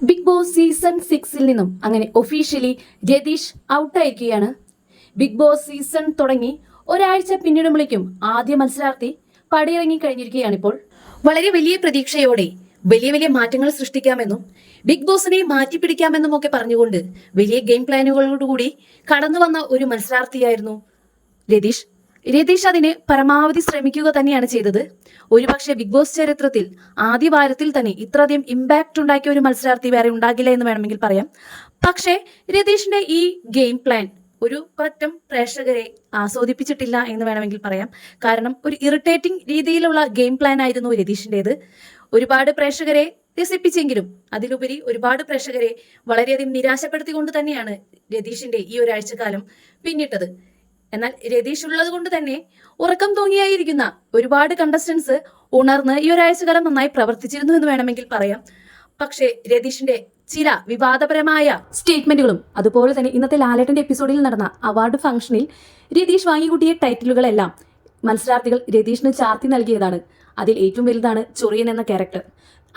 Big Boss season സിക്സിൽ നിന്നും അങ്ങനെ ഒഫീഷ്യലി രതീഷ് ഔട്ടായിരിക്കുകയാണ്. ബിഗ് ബോസ് സീസൺ തുടങ്ങി ഒരാഴ്ച പിന്നിടുമ്പോഴേക്കും ആദ്യ മത്സരാർത്ഥി പടിയിറങ്ങി കഴിഞ്ഞിരിക്കുകയാണ് ഇപ്പോൾ വളരെ വലിയ പ്രതീക്ഷയോടെ വലിയ വലിയ മാറ്റങ്ങൾ സൃഷ്ടിക്കാമെന്നും ബിഗ് ബോസിനെ മാറ്റിപ്പിടിക്കാമെന്നും ഒക്കെ പറഞ്ഞുകൊണ്ട് വലിയ ഗെയിം പ്ലാനുകളോടുകൂടി കടന്നു വന്ന ഒരു മത്സരാർത്ഥിയായിരുന്നു രതീഷ്. രതീഷ് അതിന് പരമാവധി ശ്രമിക്കുക തന്നെയാണ് ചെയ്തത്. ഒരുപക്ഷെ ബിഗ് ബോസ് ചരിത്രത്തിൽ ആദ്യ വാരത്തിൽ തന്നെ ഇത്രയധികം ഇമ്പാക്റ്റ് ഉണ്ടാക്കിയ ഒരു മത്സരാർത്ഥി വേറെ ഉണ്ടാകില്ല എന്ന് വേണമെങ്കിൽ പറയാം. പക്ഷേ രതീഷിന്റെ ഈ ഗെയിം പ്ലാൻ ഒരു പറ്റം പ്രേക്ഷകരെ ആസ്വദിപ്പിച്ചിട്ടില്ല എന്ന് വേണമെങ്കിൽ പറയാം. കാരണം ഒരു ഇറിറ്റേറ്റിംഗ് രീതിയിലുള്ള ഗെയിം പ്ലാൻ ആയിരുന്നു രതീഷിന്റെത് ഒരുപാട് പ്രേക്ഷകരെ രസിപ്പിച്ചെങ്കിലും അതിലുപരി ഒരുപാട് പ്രേക്ഷകരെ വളരെയധികം നിരാശപ്പെടുത്തിക്കൊണ്ട് തന്നെയാണ് രതീഷിന്റെ ഈ ഒരാഴ്ചക്കാലം പിന്നിട്ടത്. എന്നാൽ രതീഷ് ഉള്ളത് കൊണ്ട് തന്നെ ഉറക്കം തോങ്ങിയായിരിക്കുന്ന ഒരുപാട് കണ്ടസ്റ്റൻസ് ഉണർന്ന് ഈ ഒരാഴ്ചകാലം നന്നായി പ്രവർത്തിച്ചിരുന്നു എന്ന് വേണമെങ്കിൽ പറയാം. പക്ഷേ രതീഷിന്റെ ചില വിവാദപരമായ സ്റ്റേറ്റ്മെന്റുകളും അതുപോലെ തന്നെ ഇന്നത്തെ ലാലേട്ടന്റെ എപ്പിസോഡിൽ നടന്ന അവാർഡ് ഫംഗ്ഷനിൽ രതീഷ് വാങ്ങിക്കൂട്ടിയ ടൈറ്റിലുകളെല്ലാം മത്സരാർത്ഥികൾ രതീഷിന് ചാർത്തി നൽകിയതാണ്. അതിൽ ഏറ്റവും വലുതാണ് ചൊറിയൻ എന്ന ക്യാരക്ടർ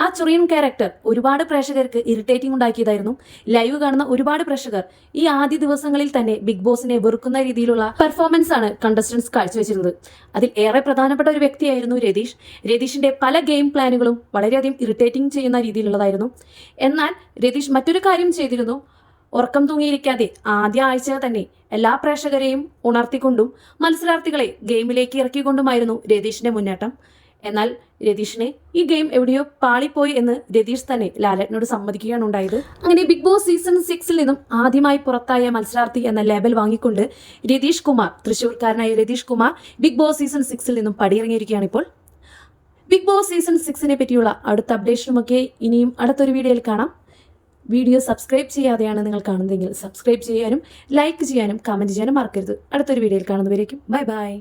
ആ ചൊറിയൻ ക്യാരക്ടർ ഒരുപാട് പ്രേക്ഷകർക്ക് ഇറിറ്റേറ്റിംഗ് ഉണ്ടാക്കിയതായിരുന്നു. ലൈവ് കാണുന്ന ഒരുപാട് പ്രേക്ഷകർ ഈ ആദ്യ ദിവസങ്ങളിൽ തന്നെ ബിഗ് ബോസിനെ വെറുക്കുന്ന രീതിയിലുള്ള പെർഫോമൻസ് ആണ് കണ്ടസ്റ്റൻസ് കാഴ്ചവെച്ചിരുന്നത്. അതിൽ ഏറെ പ്രധാനപ്പെട്ട ഒരു വ്യക്തിയായിരുന്നു രതീഷ്. രതീഷിന്റെ പല ഗെയിം പ്ലാനുകളും വളരെയധികം ഇറിറ്റേറ്റിംഗ് ചെയ്യുന്ന രീതിയിലുള്ളതായിരുന്നു. എന്നാൽ രതീഷ് മറ്റൊരു കാര്യം ചെയ്തിരുന്നു. ഉറക്കം തൂങ്ങിയിരിക്കാതെ ആദ്യ ആഴ്ച തന്നെ എല്ലാ പ്രേക്ഷകരെയും ഉണർത്തിക്കൊണ്ടും മത്സരാർത്ഥികളെ ഗെയിമിലേക്ക് ഇറക്കിക്കൊണ്ടുമായിരുന്നു രതീഷിന്റെ മുന്നേറ്റം. എന്നാൽ രതീഷിനെ ഈ ഗെയിം എവിടെയോ പാളിപ്പോയി എന്ന് രതീഷ് തന്നെ ലാലേട്ടനോട് സമ്മതിക്കുകയാണ് ഉണ്ടായത്. അങ്ങനെ ബിഗ് ബോസ് സീസൺ സിക്സിൽ നിന്നും ആദ്യമായി പുറത്തായ മത്സരാർത്ഥി എന്ന ലേബൽ വാങ്ങിക്കൊണ്ട് Ratheesh Kumar തൃശ്ശൂർക്കാരനായ Ratheesh Kumar Bigg Boss season സിക്സിൽ നിന്നും പടിയിറങ്ങിയിരിക്കുകയാണ് ഇപ്പോൾ. ബിഗ് ബോസ് സീസൺ സിക്സിനെ പറ്റിയുള്ള അടുത്ത അപ്ഡേഷനുമൊക്കെ ഇനിയും അടുത്തൊരു വീഡിയോയിൽ കാണാം. വീഡിയോ സബ്സ്ക്രൈബ് ചെയ്യാതെയാണ് നിങ്ങൾ കാണുന്നതെങ്കിൽ സബ്സ്ക്രൈബ് ചെയ്യാനും ലൈക്ക് ചെയ്യാനും കമന്റ് ചെയ്യാനും മറക്കരുത്. അടുത്തൊരു വീഡിയോയിൽ കാണുന്നവരേക്കും ബൈ ബൈ